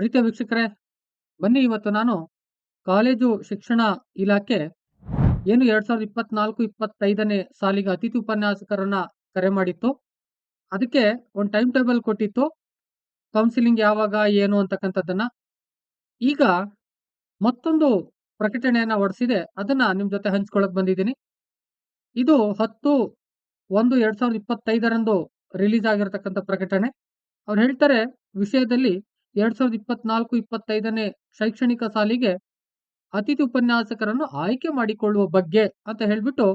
ಪ್ರೀತಿಯ ವೀಕ್ಷಕರೇ, ಬನ್ನಿ ಇವತ್ತು ನಾನು ಕಾಲೇಜು ಶಿಕ್ಷಣ ಇಲಾಖೆ ಏನು ಎರಡ್ ಸಾವಿರದ ಇಪ್ಪತ್ನಾಲ್ಕು, ಇಪ್ಪತ್ತೈದನೇ ಸಾಲಿಗೆ ಅತಿಥಿ ಉಪನ್ಯಾಸಕರನ್ನ ಕರೆ ಮಾಡಿತ್ತು. ಅದಕ್ಕೆ ಒಂದು ಟೈಮ್ ಟೇಬಲ್ ಕೊಟ್ಟಿತ್ತು. ಕೌನ್ಸಿಲಿಂಗ್ ಯಾವಾಗ, ಏನು ಅಂತಕ್ಕಂಥದ್ದನ್ನ. ಈಗ ಮತ್ತೊಂದು ಪ್ರಕಟಣೆಯನ್ನ ಹೊಡೆಸಿದೆ. ಅದನ್ನ ನಿಮ್ ಜೊತೆ ಹಂಚ್ಕೊಳಕ್ ಬಂದಿದ್ದೀನಿ. ಇದು ಹತ್ತು ಒಂದು ಎರಡ್ ಸಾವಿರದ ಇಪ್ಪತ್ತೈದರಂದು ರಿಲೀಸ್ ಆಗಿರತಕ್ಕಂಥ ಪ್ರಕಟಣೆ. ಅವ್ರು ಹೇಳ್ತಾರೆ, ವಿಷಯದಲ್ಲಿ ಎರಡ್ ಸಾವಿರದ ಇಪ್ಪತ್ನಾಲ್ಕು ಇಪ್ಪತ್ತೈದನೇ ಶೈಕ್ಷಣಿಕ ಸಾಲಿಗೆ ಅತಿಥಿ ಉಪನ್ಯಾಸಕರನ್ನು ಆಯ್ಕೆ ಮಾಡಿಕೊಳ್ಳುವ ಬಗ್ಗೆ ಅಂತ ಹೇಳ್ಬಿಟ್ಟು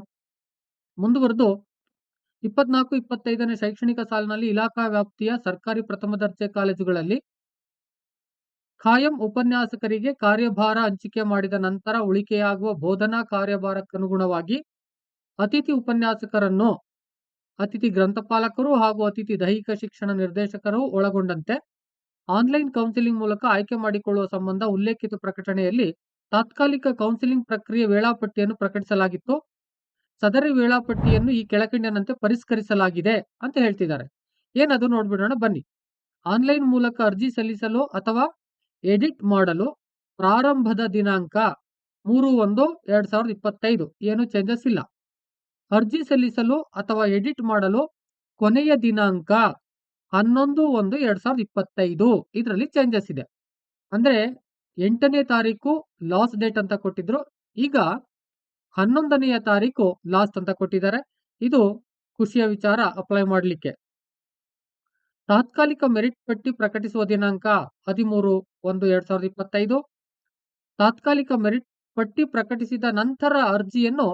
ಮುಂದುವರೆದು ಇಪ್ಪತ್ನಾಲ್ಕು ಇಪ್ಪತ್ತೈದನೇ ಶೈಕ್ಷಣಿಕ ಸಾಲಿನಲ್ಲಿ ಇಲಾಖಾ ವ್ಯಾಪ್ತಿಯ ಸರ್ಕಾರಿ ಪ್ರಥಮ ದರ್ಜೆ ಕಾಲೇಜುಗಳಲ್ಲಿ ಖಾಯಂ ಉಪನ್ಯಾಸಕರಿಗೆ ಕಾರ್ಯಭಾರ ಹಂಚಿಕೆ ಮಾಡಿದ ನಂತರ ಉಳಿಕೆಯಾಗುವ ಬೋಧನಾ ಕಾರ್ಯಭಾರಕ್ಕನುಗುಣವಾಗಿ ಅತಿಥಿ ಉಪನ್ಯಾಸಕರನ್ನು ಅತಿಥಿ ಗ್ರಂಥಪಾಲಕರು ಹಾಗೂ ಅತಿಥಿ ದೈಹಿಕ ಶಿಕ್ಷಣ ನಿರ್ದೇಶಕರು ಒಳಗೊಂಡಂತೆ ಆನ್ಲೈನ್ ಕೌನ್ಸಿಲಿಂಗ್ ಮೂಲಕ ಆಯ್ಕೆ ಮಾಡಿಕೊಳ್ಳುವ ಸಂಬಂಧ ಉಲ್ಲೇಖಿತ ಪ್ರಕಟಣೆಯಲ್ಲಿ ತಾತ್ಕಾಲಿಕ ಕೌನ್ಸಿಲಿಂಗ್ ಪ್ರಕ್ರಿಯೆ ವೇಳಾಪಟ್ಟಿಯನ್ನು ಪ್ರಕಟಿಸಲಾಗಿತ್ತು. ಸದರಿ ವೇಳಾಪಟ್ಟಿಯನ್ನು ಈ ಕೆಳಕಂಡಿನಂತೆ ಪರಿಷ್ಕರಿಸಲಾಗಿದೆ ಅಂತ ಹೇಳ್ತಿದ್ದಾರೆ. ಏನದು ನೋಡ್ಬಿಡೋಣ, ಬನ್ನಿ. ಆನ್ಲೈನ್ ಮೂಲಕ ಅರ್ಜಿ ಸಲ್ಲಿಸಲು ಅಥವಾ ಎಡಿಟ್ ಮಾಡಲು ಪ್ರಾರಂಭದ ದಿನಾಂಕ ಮೂರು ಒಂದು ಎರಡ್ ಸಾವಿರದ ಇಪ್ಪತ್ತೈದು. ಏನು ಚೇಂಜಸ್ ಇಲ್ಲ. ಅರ್ಜಿ ಸಲ್ಲಿಸಲು ಅಥವಾ ಎಡಿಟ್ ಮಾಡಲು ಕೊನೆಯ ದಿನಾಂಕ ಹನ್ನೊಂದು, ಒಂದು, ಎರಡ್ ಸಾವಿರದ ಇಪ್ಪತ್ತೈದು ಇದರಲ್ಲಿ ಚೇಂಜಸ್ ಇದೆ. ಅಂದ್ರೆ ಎಂಟನೇ ತಾರೀಕು ಲಾಸ್ಟ್ ಡೇಟ್ ಅಂತ ಕೊಟ್ಟಿದ್ರು. ಈಗ ಹನ್ನೊಂದನೆಯ ತಾರೀಕು ಲಾಸ್ಟ್ ಅಂತ ಕೊಟ್ಟಿದ್ದಾರೆ. ಇದು ಖುಷಿಯ ವಿಚಾರ ಅಪ್ಲೈ ಮಾಡಲಿಕ್ಕೆ. ತಾತ್ಕಾಲಿಕ ಮೆರಿಟ್ ಪಟ್ಟಿ ಪ್ರಕಟಿಸುವ ದಿನಾಂಕ ಹದಿಮೂರು, ಒಂದು, ಎರಡ್ ಸಾವಿರದ ಇಪ್ಪತ್ತೈದು. ತಾತ್ಕಾಲಿಕ ಮೆರಿಟ್ ಪಟ್ಟಿ ಪ್ರಕಟಿಸಿದ ನಂತರ ಅರ್ಜಿಯನ್ನು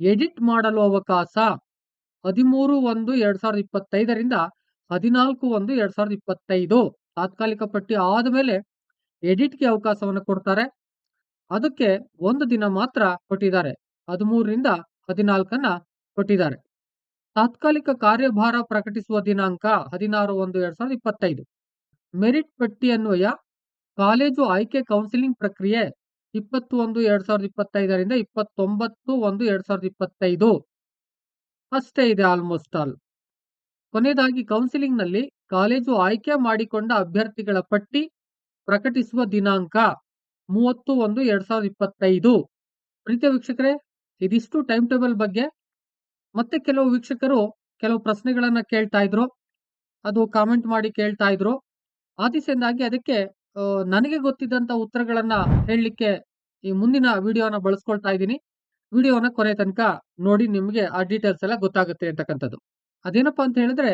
ಎಡಿಟ್ ಮಾಡಲು ಅವಕಾಶ ಹದಿಮೂರು, ಒಂದು, ಎರಡ್ ಸಾವಿರದ ಇಪ್ಪತ್ತೈದರಿಂದ ಹದಿನಾಲ್ಕು ಒಂದು ಎರಡ್ ಸಾವಿರದ ಇಪ್ಪತ್ತೈದು. ತಾತ್ಕಾಲಿಕ ಪಟ್ಟಿ ಆದಮೇಲೆ ಎಡಿಟ್ಗೆ ಅವಕಾಶವನ್ನು ಕೊಡ್ತಾರೆ. ಅದಕ್ಕೆ ಒಂದು ದಿನ ಮಾತ್ರ ಕೊಟ್ಟಿದ್ದಾರೆ. ಹದಿಮೂರರಿಂದ ಹದಿನಾಲ್ಕನ್ನ ಕೊಟ್ಟಿದ್ದಾರೆ. ತಾತ್ಕಾಲಿಕ ಕಾರ್ಯಭಾರ ಪ್ರಕಟಿಸುವ ದಿನಾಂಕ ಹದಿನಾರು ಒಂದು ಎರಡ್ ಸಾವಿರದ ಇಪ್ಪತ್ತೈದು. ಮೆರಿಟ್ ಪಟ್ಟಿ ಅನ್ವಯ, ಕಾಲೇಜು ಆಯ್ಕೆ ಕೌನ್ಸಿಲಿಂಗ್ ಪ್ರಕ್ರಿಯೆ ಇಪ್ಪತ್ತು ಒಂದು ಎರಡ್ ಸಾವಿರದ ಇಪ್ಪತ್ತೈದರಿಂದ ಇಪ್ಪತ್ತೊಂಬತ್ತು ಒಂದು ಎರಡ್ ಸಾವಿರದ ಇಪ್ಪತ್ತೈದು. ಅಷ್ಟೇ ಇದೆ ಆಲ್ಮೋಸ್ಟ್ ಆಲ್ ಕೊನೆಯದಾಗಿ ಕೌನ್ಸಿಲಿಂಗ್ನಲ್ಲಿ ಕಾಲೇಜು ಆಯ್ಕೆ ಮಾಡಿಕೊಂಡ ಅಭ್ಯರ್ಥಿಗಳ ಪಟ್ಟಿ ಪ್ರಕಟಿಸುವ ದಿನಾಂಕ ಮೂವತ್ತು ಒಂದು ಎರಡ್ ಸಾವಿರದ ಇಪ್ಪತ್ತೈದು. ಪ್ರೀತಿಯ ವೀಕ್ಷಕರೇ, ಇದಿಷ್ಟು ಟೈಮ್ ಟೇಬಲ್ ಬಗ್ಗೆ. ಮತ್ತೆ ಕೆಲವು ವೀಕ್ಷಕರು ಕೆಲವು ಪ್ರಶ್ನೆಗಳನ್ನ ಕೇಳ್ತಾ ಇದ್ರು. ಅದು ಕಾಮೆಂಟ್ ಮಾಡಿ ಕೇಳ್ತಾ ಇದ್ರು. ಆದಿಸಿಂದಾಗಿ ಅದಕ್ಕೆ ನನಗೆ ಗೊತ್ತಿದ್ದಂತ ಉತ್ತರಗಳನ್ನ ಹೇಳಲಿಕ್ಕೆ ಈ ಮುಂದಿನ ವಿಡಿಯೋನ ಬಳಸ್ಕೊಳ್ತಾ ಇದ್ದೀನಿ. ವಿಡಿಯೋನ ಕೊನೆ ತನಕ ನೋಡಿ ನಿಮಗೆ ಆ ಡೀಟೇಲ್ಸ್ ಎಲ್ಲ ಗೊತ್ತಾಗುತ್ತೆ ಅಂತಕ್ಕಂಥದ್ದು. ಅದೇನಪ್ಪಾ ಅಂತ ಹೇಳಿದ್ರೆ,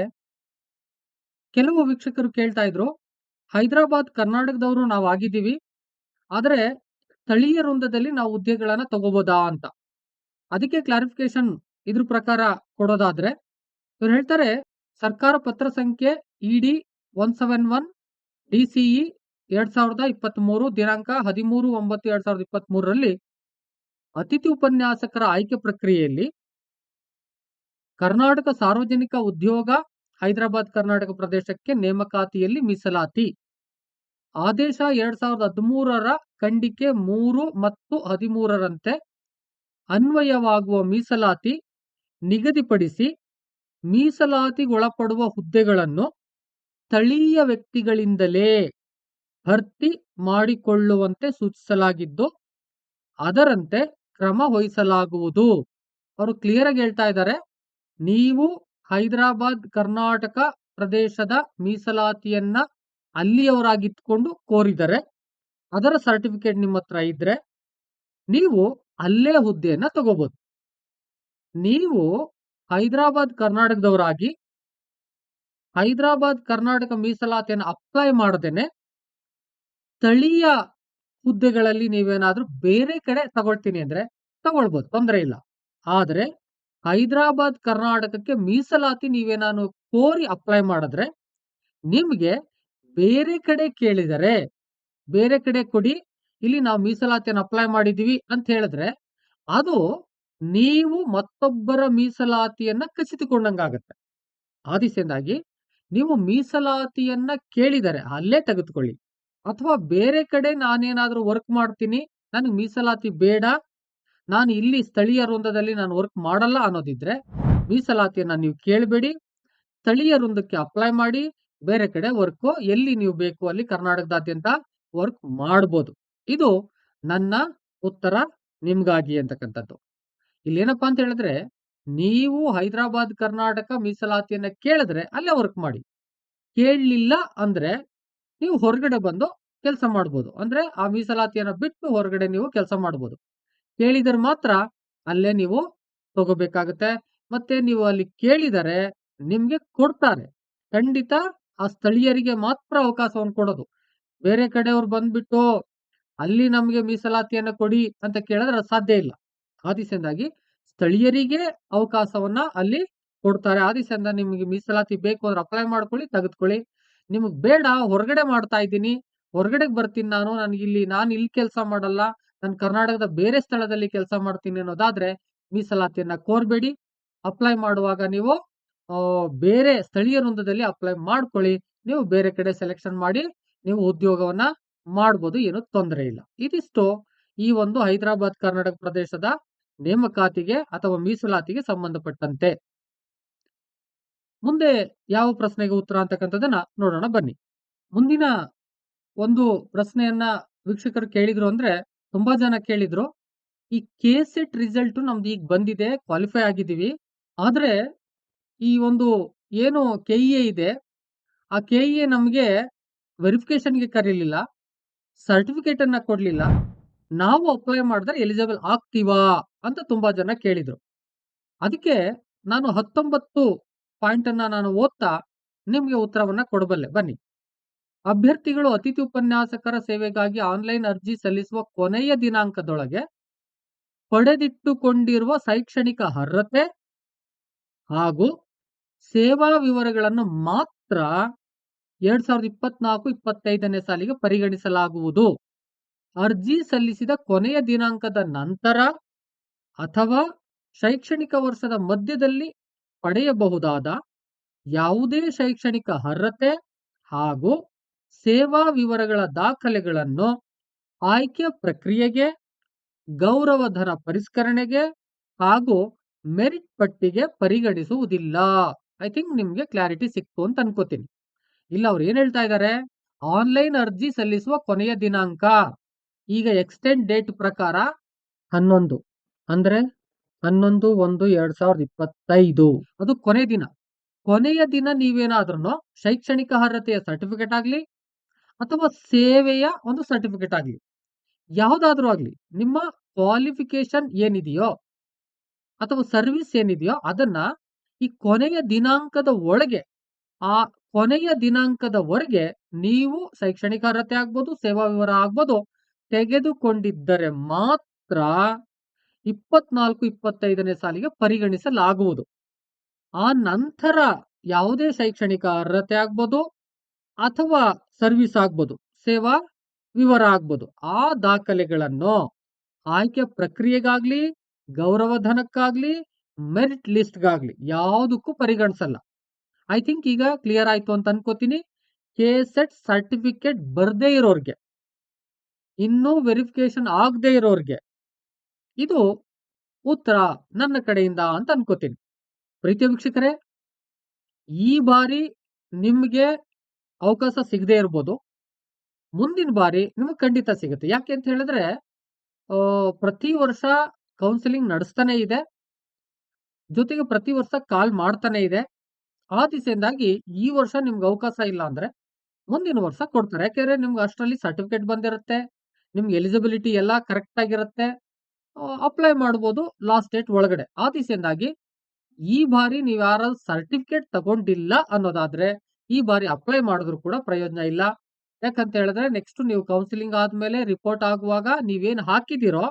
ಕೆಲವು ವೀಕ್ಷಕರು ಕೇಳ್ತಾ ಇದ್ರು, ಹೈದರಾಬಾದ್ ಕರ್ನಾಟಕದವರು ನಾವು ಆಗಿದ್ದೀವಿ, ಆದರೆ ಸ್ಥಳೀಯ ವೃಂದದಲ್ಲಿ ನಾವು ಹುದ್ದೆಗಳನ್ನ ತಗೋಬೋದಾ ಅಂತ. ಅದಕ್ಕೆ ಕ್ಲಾರಿಫಿಕೇಶನ್ ಇದ್ರ ಪ್ರಕಾರ ಕೊಡೋದಾದ್ರೆ, ಇವ್ರು ಹೇಳ್ತಾರೆ, ಸರ್ಕಾರ ಪತ್ರ ಸಂಖ್ಯೆ ED one seven one D CE ಎರಡ್ ಸಾವಿರದ ಇಪ್ಪತ್ತ್ ಮೂರು ದಿನಾಂಕ ಹದಿಮೂರು ಒಂಬತ್ತು ಎರಡ್ ಸಾವಿರದ ಇಪ್ಪತ್ತ್ ಮೂರರಲ್ಲಿ ಅತಿಥಿ ಉಪನ್ಯಾಸಕರ ಆಯ್ಕೆ ಪ್ರಕ್ರಿಯೆಯಲ್ಲಿ ಕರ್ನಾಟಕ ಸಾರ್ವಜನಿಕ ಉದ್ಯೋಗ ಹೈದರಾಬಾದ್ ಕರ್ನಾಟಕ ಪ್ರದೇಶಕ್ಕೆ ನೇಮಕಾತಿಯಲ್ಲಿ ಮೀಸಲಾತಿ. ಆದೇಶ ಎರಡ್ ಸಾವಿರದ ಹದಿಮೂರರ ಖಂಡಿಕೆ ಮೂರು ಮತ್ತು ಹದಿಮೂರರಂತೆ ಅನ್ವಯವಾಗುವ ಮೀಸಲಾತಿ ನಿಗದಿಪಡಿಸಿ ಮೀಸಲಾತಿಗೊಳಪಡುವ ಹುದ್ದೆಗಳನ್ನು ಸ್ಥಳೀಯ ವ್ಯಕ್ತಿಗಳಿಂದಲೇ ಭರ್ತಿ ಮಾಡಿಕೊಳ್ಳುವಂತೆ ಸೂಚಿಸಲಾಗಿದ್ದು, ಅದರಂತೆ ಕ್ರಮ ವಹಿಸಲಾಗುವುದು. ಅವರು ಕ್ಲಿಯರ್ ಆಗಿ ಹೇಳ್ತಾ ಇದ್ದಾರೆ. ನೀವು ಹೈದರಾಬಾದ್, ಕರ್ನಾಟಕ ಪ್ರದೇಶದ ಮೀಸಲಾತಿಯನ್ನ ಅಲ್ಲಿಯವರಾಗಿತ್ಕೊಂಡು ಕೋರಿದರೆ, ಅದರ ಸರ್ಟಿಫಿಕೇಟ್ ನಿಮ್ಮ ಹತ್ರ ಇದ್ರೆ, ನೀವು ಅಲ್ಲೇ ಹುದ್ದೆಯನ್ನ ತಗೋಬಹುದು ನೀವು ಹೈದರಾಬಾದ್, ಕರ್ನಾಟಕದವರಾಗಿ ಹೈದರಾಬಾದ್, ಕರ್ನಾಟಕ ಮೀಸಲಾತಿಯನ್ನು ಅಪ್ಲೈ ಮಾಡದೇನೆ, ಸ್ಥಳೀಯ ಹುದ್ದೆಗಳಲ್ಲಿ ನೀವೇನಾದ್ರೂ ಬೇರೆ ಕಡೆ ತಗೊಳ್ತೀನಿ ಅಂದ್ರೆ ತಗೊಳ್ಬೋದು, ತೊಂದರೆ ಇಲ್ಲ. ಆದ್ರೆ ಹೈದರಾಬಾದ್, ಕರ್ನಾಟಕಕ್ಕೆ ಮೀಸಲಾತಿ ನೀವೇನಾನು ಕೋರಿ ಅಪ್ಲೈ ಮಾಡಿದ್ರೆ ನಿಮ್ಗೆ ಬೇರೆ ಕಡೆ ಕೇಳಿದರೆ, ಬೇರೆ ಕಡೆ ಕೊಡಿ, ಇಲ್ಲಿ ನಾವು ಮೀಸಲಾತಿಯನ್ನು ಅಪ್ಲೈ ಮಾಡಿದೀವಿ ಅಂತ ಹೇಳಿದ್ರೆ ಅದು ನೀವು ಮತ್ತೊಬ್ಬರ ಮೀಸಲಾತಿಯನ್ನ ಕಸಿದುಕೊಂಡಂಗಾಗತ್ತೆ. ಆ ದಿಸೆಯಿಂದಾಗಿ ನೀವು ಮೀಸಲಾತಿಯನ್ನ ಕೇಳಿದರೆ ಅಲ್ಲೇ ತೆಗೆದುಕೊಳ್ಳಿ. ಅಥವಾ ಬೇರೆ ಕಡೆ ನಾನೇನಾದ್ರೂ ವರ್ಕ್ ಮಾಡ್ತೀನಿ, ನನಗೆ ಮೀಸಲಾತಿ ಬೇಡ ನಾನು ಇಲ್ಲಿ ಸ್ಥಳೀಯ ವೃಂದದಲ್ಲಿ ನಾನು ವರ್ಕ್ ಮಾಡಲ್ಲ ಅನ್ನೋದಿದ್ರೆ ಮೀಸಲಾತಿಯನ್ನ ನೀವು ಕೇಳಬೇಡಿ. ಸ್ಥಳೀಯ ವೃಂದಕ್ಕೆ ಅಪ್ಲೈ ಮಾಡಿ, ಬೇರೆ ಕಡೆ ವರ್ಕ್ ಎಲ್ಲಿ ನೀವು ಬೇಕು ಅಲ್ಲಿ ಕರ್ನಾಟಕದಾದ್ಯಂತ ವರ್ಕ್ ಮಾಡ್ಬೋದು. ಇದು ನನ್ನ ಉತ್ತರ ನಿಮ್ಗಾಗಿ ಅಂತಕ್ಕಂಥದ್ದು. ಇಲ್ಲೇನಪ್ಪಾ ಅಂತ ಹೇಳಿದ್ರೆ ನೀವು ಹೈದರಾಬಾದ್, ಕರ್ನಾಟಕ ಮೀಸಲಾತಿಯನ್ನ ಕೇಳಿದ್ರೆ ಅಲ್ಲೇ ವರ್ಕ್ ಮಾಡಿ. ಕೇಳಲಿಲ್ಲ ಅಂದ್ರೆ ನೀವು ಹೊರಗಡೆ ಬಂದು ಕೆಲಸ ಮಾಡ್ಬೋದು. ಅಂದ್ರೆ ಆ ಮೀಸಲಾತಿಯನ್ನ ಬಿಟ್ಟು ಹೊರಗಡೆ ನೀವು ಕೆಲಸ ಮಾಡ್ಬೋದು. ಕೇಳಿದರೆ ಮಾತ್ರ ಅಲ್ಲೇ ನೀವು ತಗೋಬೇಕಾಗತ್ತೆ. ಮತ್ತೆ ನೀವು ಅಲ್ಲಿ ಕೇಳಿದರೆ ನಿಮ್ಗೆ ಕೊಡ್ತಾರೆ. ಖಂಡಿತ ಆ ಸ್ಥಳೀಯರಿಗೆ ಮಾತ್ರ ಅವಕಾಶವನ್ನು ಕೊಡೋದು. ಬೇರೆ ಕಡೆಯವ್ರು ಬಂದ್ಬಿಟ್ಟು ಅಲ್ಲಿ ನಮ್ಗೆ ಮೀಸಲಾತಿಯನ್ನ ಕೊಡಿ ಅಂತ ಕೇಳಿದ್ರೆ ಸಾಧ್ಯ ಇಲ್ಲ. ಆದಿಸಂದಾಗಿ ಸ್ಥಳೀಯರಿಗೆ ಅವಕಾಶವನ್ನ ಅಲ್ಲಿ ಕೊಡ್ತಾರೆ. ಆದಿಸಿಂದ ನಿಮ್ಗೆ ಮೀಸಲಾತಿ ಬೇಕು ಅಂದ್ರೆ ಅಪ್ಲೈ ಮಾಡ್ಕೊಳ್ಳಿ, ತೆಗೆದ್ಕೊಳ್ಳಿ. ನಿಮಗ್ ಬೇಡ, ಹೊರಗಡೆ ಮಾಡ್ತಾ ಇದ್ದೀನಿ. ಹೊರಗಡೆಗೆ ಬರ್ತೀನಿ ನಾನು. ನನಗೆ ಇಲ್ಲಿ, ನಾನು ಇಲ್ಲಿ ಕೆಲಸ ಮಾಡಲ್ಲ. ನಾನು ಕರ್ನಾಟಕದ ಬೇರೆ ಸ್ಥಳದಲ್ಲಿ ಕೆಲಸ ಮಾಡ್ತೀನಿ ಅನ್ನೋದಾದ್ರೆ ಮೀಸಲಾತಿಯನ್ನ ಕೋರ್ಬೇಡಿ. ಅಪ್ಲೈ ಮಾಡುವಾಗ ನೀವು ಬೇರೆ ಸ್ಥಳೀಯ ವೃಂದದಲ್ಲಿ ಅಪ್ಲೈ ಮಾಡ್ಕೊಳ್ಳಿ. ನೀವು ಬೇರೆ ಕಡೆ ಸೆಲೆಕ್ಷನ್ ಮಾಡಿ, ನೀವು ಉದ್ಯೋಗವನ್ನ ಮಾಡ್ಬೋದು, ಏನು ತೊಂದರೆ ಇಲ್ಲ. ಇದಿಷ್ಟು ಈ ಒಂದು ಹೈದರಾಬಾದ್, ಕರ್ನಾಟಕ ಪ್ರದೇಶದ ನೇಮಕಾತಿಗೆ ಅಥವಾ ಮೀಸಲಾತಿಗೆ ಸಂಬಂಧಪಟ್ಟಂತೆ. ಮುಂದೆ ಯಾವ ಪ್ರಶ್ನೆಗೆ ಉತ್ತರ ಅಂತಕ್ಕಂಥದ್ದನ್ನ ನೋಡೋಣ ಬನ್ನಿ. ಮುಂದಿನ ಒಂದು ಪ್ರಶ್ನೆಯನ್ನ ವೀಕ್ಷಕರು ಕೇಳಿದ್ರು ಅಂದ್ರೆ ತುಂಬಾ ಜನ ಕೇಳಿದ್ರು, ಈ ಕೆ ಸೆಟ್ ರಿಸಲ್ಟ್ ನಮ್ದು ಈಗ ಬಂದಿದೆ ಕ್ವಾಲಿಫೈ ಆಗಿದ್ದೀವಿ. ಆದರೆ ಈ ಒಂದು ಏನು ಕೆ ಇದೆ, ಆ ಕೆ ಇ ನಮಗೆ ವೆರಿಫಿಕೇಶನ್ಗೆ ಕರೀಲಿಲ್ಲ ಸರ್ಟಿಫಿಕೇಟ್ ಕೊಡಲಿಲ್ಲ. ನಾವು ಅಪ್ಲೈ ಮಾಡಿದ್ರೆ ಎಲಿಜಿಬಲ್ ಆಗ್ತೀವಾ ಅಂತ ತುಂಬಾ ಜನ ಕೇಳಿದ್ರು. ಅದಕ್ಕೆ ನಾನು ಹತ್ತೊಂಬತ್ತು ಪಾಯಿಂಟ್ ಅನ್ನ ನಾನು ಓದ್ತಾ ನಿಮಗೆ ಉತ್ತರವನ್ನು ಕೊಡಬಲ್ಲೆ, ಬನ್ನಿ. ಅಭ್ಯರ್ಥಿಗಳು ಅತಿಥಿ ಉಪನ್ಯಾಸಕರ ಸೇವೆಗಾಗಿ ಆನ್ಲೈನ್ ಅರ್ಜಿ ಸಲ್ಲಿಸುವ ಕೊನೆಯ ದಿನಾಂಕದೊಳಗೆ ಪಡೆದಿಟ್ಟುಕೊಂಡಿರುವ ಶೈಕ್ಷಣಿಕ ಅರ್ಹತೆ ಹಾಗೂ ಸೇವಾ ವಿವರಗಳನ್ನು ಮಾತ್ರ ಎರಡ್ ಸಾವಿರದ ಇಪ್ಪತ್ನಾಲ್ಕು ಇಪ್ಪತ್ತೈದನೇ ಸಾಲಿಗೆ ಪರಿಗಣಿಸಲಾಗುವುದು. ಅರ್ಜಿ ಸಲ್ಲಿಸಿದ ಕೊನೆಯ ದಿನಾಂಕದ ನಂತರ ಅಥವಾ ಶೈಕ್ಷಣಿಕ ವರ್ಷದ ಮಧ್ಯದಲ್ಲಿ ಪಡೆಯಬಹುದಾದ ಯಾವುದೇ ಶೈಕ್ಷಣಿಕ ಅರ್ಹತೆ ಹಾಗೂ ಸೇವಾ ವಿವರಗಳ ದಾಖಲೆಗಳನ್ನು ಆಯ್ಕೆ ಪ್ರಕ್ರಿಯೆಗೆ, ಗೌರವಧನ ಪರಿಷ್ಕರಣೆಗೆ ಹಾಗೂ ಮೆರಿಟ್ ಪಟ್ಟಿಗೆ ಪರಿಗಣಿಸುವುದಿಲ್ಲ. ಐ ಥಿಂಕ್ ನಿಮ್ಗೆ ಕ್ಲಾರಿಟಿ ಸಿಕ್ತು ಅಂತ ಅನ್ಕೋತೀನಿ. ಇಲ್ಲ, ಅವ್ರು ಏನ್ ಹೇಳ್ತಾ ಇದ್ದಾರೆ ಆನ್ಲೈನ್ ಅರ್ಜಿ ಸಲ್ಲಿಸುವ ಕೊನೆಯ ದಿನಾಂಕ. ಈಗ ಎಕ್ಸ್ಟೆಂಡ್ ಡೇಟ್ ಪ್ರಕಾರ ಹನ್ನೊಂದು. ಅಂದ್ರೆ ಹನ್ನೊಂದು, ಒಂದು, ಎರಡ್ ಸಾವಿರದ ಇಪ್ಪತ್ತೈದು. ಅದು ಕೊನೆ ದಿನ. ಕೊನೆಯ ದಿನ ನೀವೇನಾದ್ರೂ ಶೈಕ್ಷಣಿಕ ಅರ್ಹತೆಯ ಸರ್ಟಿಫಿಕೇಟ್ ಆಗ್ಲಿ ಅಥವಾ ಸೇವೆಯ ಒಂದು ಸರ್ಟಿಫಿಕೇಟ್ ಆಗಲಿ, ಯಾವುದಾದ್ರೂ ಆಗಲಿ, ನಿಮ್ಮ ಕ್ವಾಲಿಫಿಕೇಶನ್ ಏನಿದೆಯೋ ಅಥವಾ ಸರ್ವಿಸ್ ಏನಿದೆಯೋ ಅದನ್ನ ಈ ಕೊನೆಯ ದಿನಾಂಕದ ಒಳಗೆ, ಆ ಕೊನೆಯ ದಿನಾಂಕದವರೆಗೆ ನೀವು ಶೈಕ್ಷಣಿಕ ಅರ್ಹತೆ ಆಗ್ಬೋದು, ಸೇವಾ ವಿವರ ಆಗ್ಬೋದು, ತೆಗೆದುಕೊಂಡಿದ್ದರೆ ಮಾತ್ರ ಇಪ್ಪತ್ನಾಲ್ಕು, ಇಪ್ಪತ್ತೈದನೇ ಸಾಲಿಗೆ ಪರಿಗಣಿಸಲಾಗುವುದು. ಆ ನಂತರ ಯಾವುದೇ ಶೈಕ್ಷಣಿಕ ಅರ್ಹತೆ ಆಗ್ಬೋದು ಅಥವಾ ಸರ್ವಿಸ್ ಆಗ್ಬೋದು, ಸೇವಾ, ವಿವರ ಆಗ್ಬೋದು. ಆ ದಾಖಲೆಗಳನ್ನು ಆಯ್ಕೆ ಪ್ರಕ್ರಿಯೆಗಾಗ್ಲಿ, ಗೌರವಧನಕ್ಕಾಗ್ಲಿ ಮೆರಿಟ್ ಲಿಸ್ಟ್ಗಾಗ್ಲಿ ಯಾವುದಕ್ಕೂ ಪರಿಗಣಿಸಲ್ಲ. ಐ ಥಿಂಕ್ ಈಗ ಕ್ಲಿಯರ್ ಆಯ್ತು ಅಂತ ಅನ್ಕೋತೀನಿ. ಕೆ ಸೆಟ್ ಸರ್ಟಿಫಿಕೇಟ್ ಬರ್ದೇ ಇರೋರ್ಗೆ, ಇನ್ನೂ ವೆರಿಫಿಕೇಶನ್ ಆಗದೆ ಇರೋರ್ಗೆ ಇದು ಉತ್ತರ ನನ್ನ ಕಡೆಯಿಂದ ಅಂತ ಅನ್ಕೋತೀನಿ. ಪ್ರೀತಿ ವೀಕ್ಷಕರೇ, ಈ ಬಾರಿ ನಿಮ್ಗೆ ಅವಕಾಶ ಸಿಗದೆ ಇರ್ಬೋದು. ಮುಂದಿನ ಬಾರಿ ನಿಮಗೆ ಖಂಡಿತ ಸಿಗುತ್ತೆ. ಯಾಕೆ ಅಂತ ಹೇಳಿದ್ರೆ ಪ್ರತಿ ವರ್ಷ ಕೌನ್ಸಿಲಿಂಗ್ ನಡೆಸ್ತಾನೆ ಇದೆ. ಜೊತೆಗೆ ಪ್ರತಿ ವರ್ಷ ಕಾಲ್ ಮಾಡ್ತಾನೆ ಇದೆ. ಆ ದಿಸೆಯಿಂದಾಗಿ ಈ ವರ್ಷ ನಿಮ್ಗೆ ಅವಕಾಶ ಇಲ್ಲ ಅಂದ್ರೆ ಮುಂದಿನ ವರ್ಷ ಕೊಡ್ತಾರೆ. ಯಾಕೆಂದ್ರೆ ನಿಮ್ಗೆ ಅಷ್ಟರಲ್ಲಿ ಸರ್ಟಿಫಿಕೇಟ್ ಬಂದಿರುತ್ತೆ. ನಿಮ್ಗೆ ಎಲಿಜಿಬಿಲಿಟಿ ಎಲ್ಲ ಕರೆಕ್ಟ್ ಆಗಿರುತ್ತೆ. ಅಪ್ಲೈ ಮಾಡ್ಬೋದು ಲಾಸ್ಟ್ ಡೇಟ್ ಒಳಗಡೆ. ಆ ದಿಸೆಯಿಂದಾಗಿ ಈ ಬಾರಿ ನೀವು ಯಾರು ಸರ್ಟಿಫಿಕೇಟ್ ತಗೊಂಡಿಲ್ಲ ಅನ್ನೋದಾದ್ರೆ ಈ ಬಾರಿ ಅಪ್ಲೈ ಮಾಡಿದ್ರು ಕೂಡ ಪ್ರಯೋಜನ ಇಲ್ಲ. ಯಾಕಂತ ಹೇಳಿದ್ರೆ ನೆಕ್ಸ್ಟ್ ನೀವು ಕೌನ್ಸಿಲಿಂಗ್ ಆದ್ಮೇಲೆ ರಿಪೋರ್ಟ್ ಆಗುವಾಗ ನೀವೇನು ಹಾಕಿದಿರೋ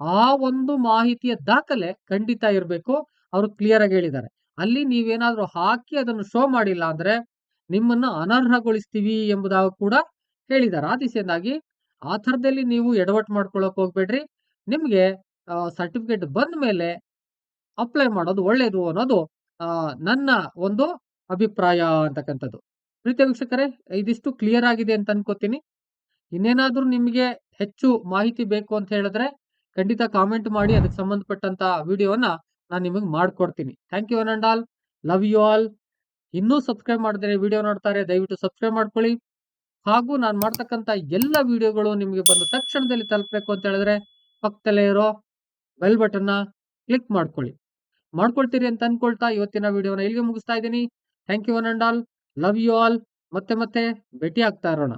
ಆ ಒಂದು ಮಾಹಿತಿಯ ದಾಖಲೆ ಖಂಡಿತ ಇರಬೇಕು. ಅವರು ಕ್ಲಿಯರ್ ಆಗಿ ಹೇಳಿದ್ದಾರೆ. ಅಲ್ಲಿ ನೀವೇನಾದ್ರೂ ಹಾಕಿ ಅದನ್ನು ಶೋ ಮಾಡಿಲ್ಲ ಅಂದ್ರೆ ನಿಮ್ಮನ್ನ ಅನರ್ಹಗೊಳಿಸ್ತೀವಿ ಎಂಬುದಾಗಿ ಕೂಡ ಹೇಳಿದ್ದಾರೆ. ಆ ದಿಸೆಯಿಂದಾಗಿ ಆ ಥರದಲ್ಲಿ ನೀವು ಎಡವಟ್ ಮಾಡ್ಕೊಳಕ್ ಹೋಗ್ಬೇಡ್ರಿ. ನಿಮ್ಗೆ ಸರ್ಟಿಫಿಕೇಟ್ ಬಂದ ಮೇಲೆ ಅಪ್ಲೈ ಮಾಡೋದು ಒಳ್ಳೇದು ಅನ್ನೋದು ನನ್ನ ಒಂದು ಅಭಿಪ್ರಾಯ ಅಂತಕ್ಕಂಥದ್ದು. ಪ್ರೀತಿ ವೀಕ್ಷಕರೇ ಇದಿಷ್ಟು ಕ್ಲಿಯರ್ ಆಗಿದೆ ಅಂತ ಅನ್ಕೋತೀನಿ. ಇನ್ನೇನಾದ್ರೂ ನಿಮಗೆ ಹೆಚ್ಚು ಮಾಹಿತಿ ಬೇಕು ಅಂತ ಹೇಳಿದ್ರೆ ಖಂಡಿತ ಕಾಮೆಂಟ್ ಮಾಡಿ ಅದಕ್ಕೆ ಸಂಬಂಧಪಟ್ಟಂತ ವಿಡಿಯೋನ ನಾನು ನಿಮಗೆ ಮಾಡ್ಕೊಡ್ತೀನಿ. Thank you and all love you all ಇನ್ನೂ ಸಬ್ಸ್ಕ್ರೈಬ್ ಮಾಡಿದ್ರೆ ವಿಡಿಯೋ ನೋಡ್ತಾರೆ, ದಯವಿಟ್ಟು ಸಬ್ಸ್ಕ್ರೈಬ್ ಮಾಡ್ಕೊಳ್ಳಿ. ಹಾಗೂ ನಾನು ಮಾಡ್ತಕ್ಕಂಥ ಎಲ್ಲ ವಿಡಿಯೋಗಳು ನಿಮಗೆ ಬಂದು ತಕ್ಷಣದಲ್ಲಿ ತಲುಪಬೇಕು ಅಂತ ಹೇಳಿದ್ರೆ ಪಕ್ಕದಲ್ಲೇ ಇರೋ ಬೆಲ್ ಬಟನ್ನ ಕ್ಲಿಕ್ ಮಾಡ್ಕೊಳ್ಳಿ. ಮಾಡ್ಕೊಳ್ತೀರಿ ಅಂತ ಅನ್ಕೊಳ್ತಾ ಇವತ್ತಿನ ವಿಡಿಯೋನ ಇಲ್ಲಿಗೆ ಮುಗಿಸ್ತಾ ಇದ್ದೀನಿ. Thank you one and all love you all ಮತ್ತೆ ಮತ್ತೆ ಭೇಟಿ ಆಗ್ತಾ ಇರೋಣ.